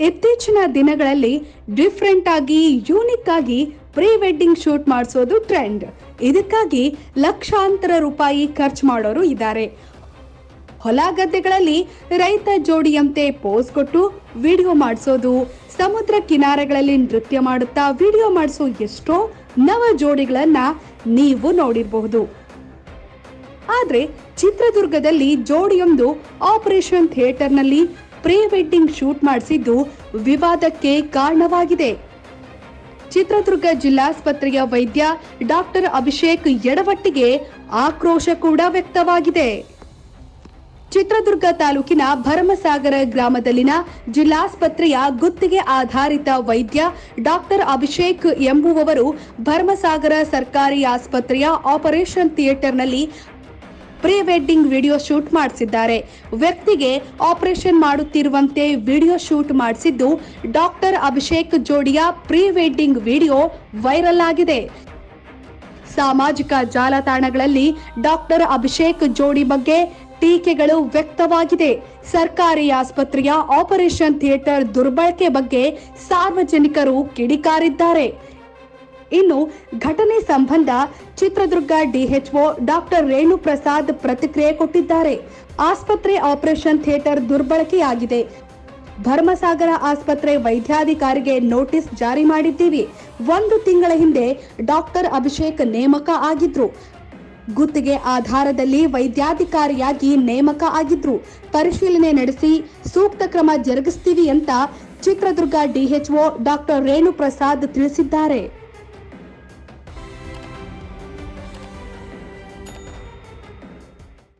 ಇತ್ತೀಚಿನ ದಿನಗಳಲ್ಲಿ ಡಿಫ್ರೆಂಟ್ ಆಗಿ ಯೂನಿಕ್ ಆಗಿ ಪ್ರೀ ವೆಡ್ಡಿಂಗ್ ಶೂಟ್ ಮಾಡಿಸೋದು ಟ್ರೆಂಡ್ ಇದಕ್ಕಾಗಿ ಲಕ್ಷಾಂತರ ರೂಪಾಯಿ ಖರ್ಚು ಮಾಡೋರು ಇದ್ದಾರೆ. ಹೊಲ ಗದ್ದೆಗಳಲ್ಲಿ ರೈತ ಜೋಡಿಯಂತೆ ಪೋಸ್ ಕೊಟ್ಟು ವಿಡಿಯೋ ಮಾಡಿಸೋದು, ಸಮುದ್ರ ಕಿನಾರೆಗಳಲ್ಲಿ ನೃತ್ಯ ಮಾಡುತ್ತಾ ವಿಡಿಯೋ ಮಾಡಿಸೋ ಎಷ್ಟೋ ನವ ಜೋಡಿಗಳನ್ನ ನೀವು ನೋಡಿರಬಹುದು. ಆದ್ರೆ ಚಿತ್ರದುರ್ಗದಲ್ಲಿ ಜೋಡಿಯೊಂದು ಆಪರೇಷನ್ ಥಿಯೇಟರ್ನಲ್ಲಿ ಪ್ರೀ ವೆಡ್ಡಿಂಗ್ ಶೂಟ್ ಮಾಡಿಸಿದ್ದು ವಿವಾದಕ್ಕೆ ಕಾರಣವಾಗಿದೆ. ಚಿತ್ರದುರ್ಗ ಜಿಲ್ಲಾಸ್ಪತ್ರೆಯ ವೈದ್ಯ ಡಾಕ್ಟರ್ ಅಭಿಷೇಕ್ ಎಡವಟ್ಟಿಗೆ ಆಕ್ರೋಶ ಕೂಡ ವ್ಯಕ್ತವಾಗಿದೆ. ಚಿತ್ರದುರ್ಗ ತಾಲೂಕಿನ ಭರಮಸಾಗರ ಗ್ರಾಮದಲ್ಲಿನ ಜಿಲ್ಲಾಸ್ಪತ್ರೆಯ ಗುತ್ತಿಗೆ ಆಧಾರಿತ ವೈದ್ಯ ಡಾಕ್ಟರ್ ಅಭಿಷೇಕ್ ಎಂಬುವವರು ಭರಮಸಾಗರ ಸರ್ಕಾರಿ ಆಸ್ಪತ್ರೆಯ ಆಪರೇಷನ್ ಥಿಯೇಟರ್ನಲ್ಲಿ ಪ್ರೀ ವೆಡ್ಡಿಂಗ್ ವಿಡಿಯೋ ಶೂಟ್ ಮಾಡಿಸಿದ್ದಾರೆ. ವ್ಯಕ್ತಿಗೆ ಆಪರೇಷನ್ ಮಾಡುತ್ತಿರುವಂತೆ ವಿಡಿಯೋ ಶೂಟ್ ಮಾಡಿಸಿದ್ದು ಡಾಕ್ಟರ್ ಅಭಿಷೇಕ್ ಜೋಡಿಯ ಪ್ರೀ ವೆಡ್ಡಿಂಗ್ ವಿಡಿಯೋ ವೈರಲ್ ಆಗಿದೆ. ಸಾಮಾಜಿಕ ಜಾಲತಾಣಗಳಲ್ಲಿ ಡಾಕ್ಟರ್ ಅಭಿಷೇಕ್ ಜೋಡಿ ಬಗ್ಗೆ ಟೀಕೆಗಳು ವ್ಯಕ್ತವಾಗಿದೆ. ಸರ್ಕಾರಿ ಆಸ್ಪತ್ರೆಯ ಆಪರೇಷನ್ ಥಿಯೇಟರ್ ದುರ್ಬಳಕೆ ಬಗ್ಗೆ ಸಾರ್ವಜನಿಕರು ಕಿಡಿಕಾರಿದ್ದಾರೆ. ಇನ್ನು ಘಟನೆ ಸಂಬಂಧ ಚಿತ್ರದುರ್ಗ ಡಿಎಚ್ಒ ಡಾಕ್ಟರ್ ರೇಣು ಪ್ರಸಾದ್ ಪ್ರತಿಕ್ರಿಯೆ ಕೊಟ್ಟಿದ್ದಾರೆ. ಆಸ್ಪತ್ರೆ ಆಪರೇಷನ್ ಥಿಯೇಟರ್ ದುರ್ಬಳಕೆಯಾಗಿದೆ. ಭರ್ಮಸಾಗರ ಆಸ್ಪತ್ರೆ ವೈದ್ಯಾಧಿಕಾರಿಗೆ ನೋಟಿಸ್ ಜಾರಿ ಮಾಡಿದ್ದೀವಿ. ಒಂದು ತಿಂಗಳ ಹಿಂದೆ ಡಾಕ್ಟರ್ ಅಭಿಷೇಕ್ ನೇಮಕ ಆಗಿದ್ರು. ಗುತ್ತಿಗೆ ಆಧಾರದಲ್ಲಿ ವೈದ್ಯಾಧಿಕಾರಿಯಾಗಿ ನೇಮಕ ಆಗಿದ್ರು. ಪರಿಶೀಲನೆ ನಡೆಸಿ ಸೂಕ್ತ ಕ್ರಮ ಜರುಗಿಸ್ತೀವಿ ಅಂತ ಚಿತ್ರದುರ್ಗ ಡಿಎಚ್ಒ ಡಾಕ್ಟರ್ ರೇಣು ಪ್ರಸಾದ್ ತಿಳಿಸಿದ್ದಾರೆ.